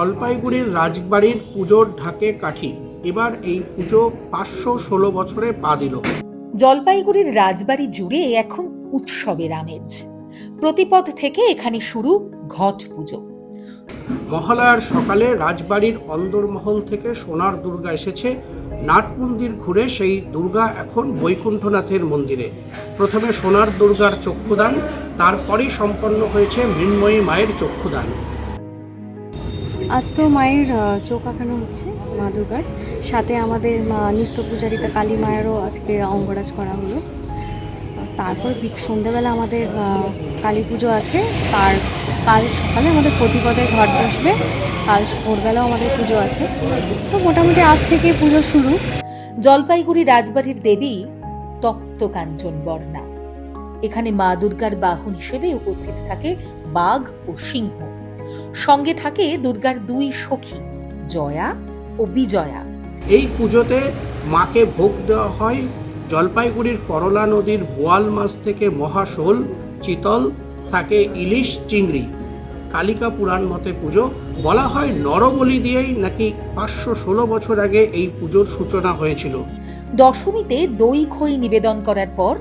জলপাইগুড়ির রাজবাড়ির পুজোর ঢাকে কাঠি। এবার এই পুজো পাঁচশো ষোলো বছরে পা দিল। জলপাইগুড়ির রাজবাড়ি জুড়ে এখন উৎসবের আমেজ। প্রতিপদ থেকে এখানে শুরু ঘট পুজো। মহালয়ার সকালে রাজবাড়ির অন্দরমহল থেকে সোনার দুর্গা এসেছে। নাট মন্দির ঘুরে সেই দুর্গা এখন বৈকুণ্ঠনাথের মন্দিরে। প্রথমে সোনার দুর্গার চক্ষুদান তারপরেই সম্পন্ন হয়েছে মৃন্ময়ী মায়ের চক্ষুদান। আজ তো মায়ের চোখ আঁকানো হচ্ছে মা দুর্গার সাথে আমাদের নিত্য পূজারিতা কালী মায়েরও আজকে অঙ্গরাজ করা হলো। তারপর সন্ধ্যাবেলা আমাদের কালী পুজো আছে। তার কাল সকালে আমাদের প্রতিপদের ঘর বসবে। কাল ভোরবেলাও আমাদের পুজো আছে। তো মোটামুটি আজ থেকে পুজো শুরু। জলপাইগুড়ি রাজবাড়ির দেবী তপ্ত কাঞ্চন বর্ণা এখানে মা দুর্গার বাহন হিসেবে উপস্থিত থাকে বাঘ ও সিংহ। সঙ্গে থাকে দুর্গার দুই সখী জয়া ও বিজয়া। এই পুজোতে মাকে ভোগ দেওয়া হয় জলপাইগুড়ির করলা নদীর বোয়াল মাছ থেকে মহাশোল চিতল থাকে ইলিশ চিংড়ি। কালিকা পুরাণ মতে পুজো বলা হয় নরবলি দিয়েই নাকি পাঁচশো ষোলো বছর আগে এই পুজোর সূচনা হয়েছিল। দশমীতে দই খই নিবেদন করার পর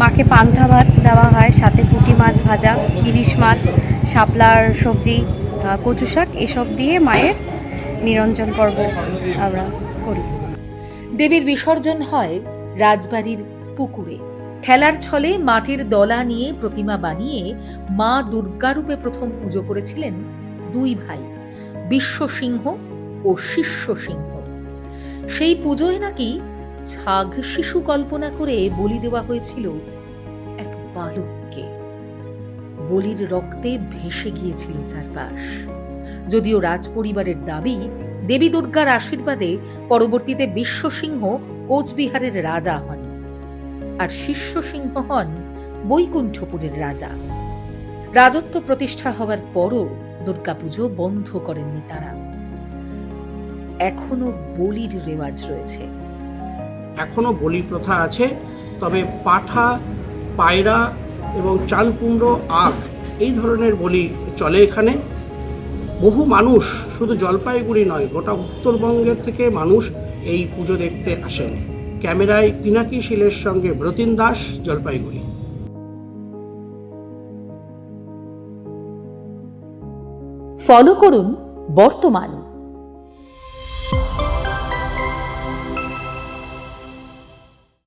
মাকে পান্তা ভাত দেওয়া হয়, সাথে পুঁটি মাছ ভাজা, ইলিশ মাছ, শাপলার সবজি কচু শাক, এসব দিয়ে মায়ের নিরঞ্জন পর্ব আমরা করি। দেবীর বিসর্জন হয় রাজবাড়ির পুকুরে। খেলার ছলে মাটির দলা নিয়ে প্রতিমা বানিয়ে মা দুর্গারূপে প্রথম পুজো করেছিলেন দুই ভাই, বিশ্ব সিংহ ও শিষ্য সিংহ। সেই পুজোয় নাকি ছাগ শিশু কল্পনা করে বলি দেওয়া হয়েছিল এক বালককে। বলির রক্তে ভেসে গিয়েছিল চারপাশ। যদিও রাজপরিবারের দাবি, দেবী দুর্গার আশীর্বাদে পরবর্তীতে বিশ্বসিংহ কোচবিহারের রাজা হন আর শিষ্য সিংহ হন বৈকুণ্ঠপুরের রাজা। রাজত্ব প্রতিষ্ঠা হওয়ার পরও দুর্গাপুজো বন্ধ করেননি তারা। এখনও বলির রেওয়াজ রয়েছে। এখনও বলি প্রথা আছে, তবে পাঠা, পায়রা এবং চাল কুমড়ো আখ এই ধরনের বলি চলে এখানে। বহু মানুষ শুধু জলপাইগুড়ি নয়, গোটা উত্তরবঙ্গের থেকে মানুষ এই পুজো দেখতে আসেন। ক্যামেরায় পিনাকি শিলের সঙ্গে ব্রতিন দাস, জলপাইগুড়ি। ফলো করুন বর্তমান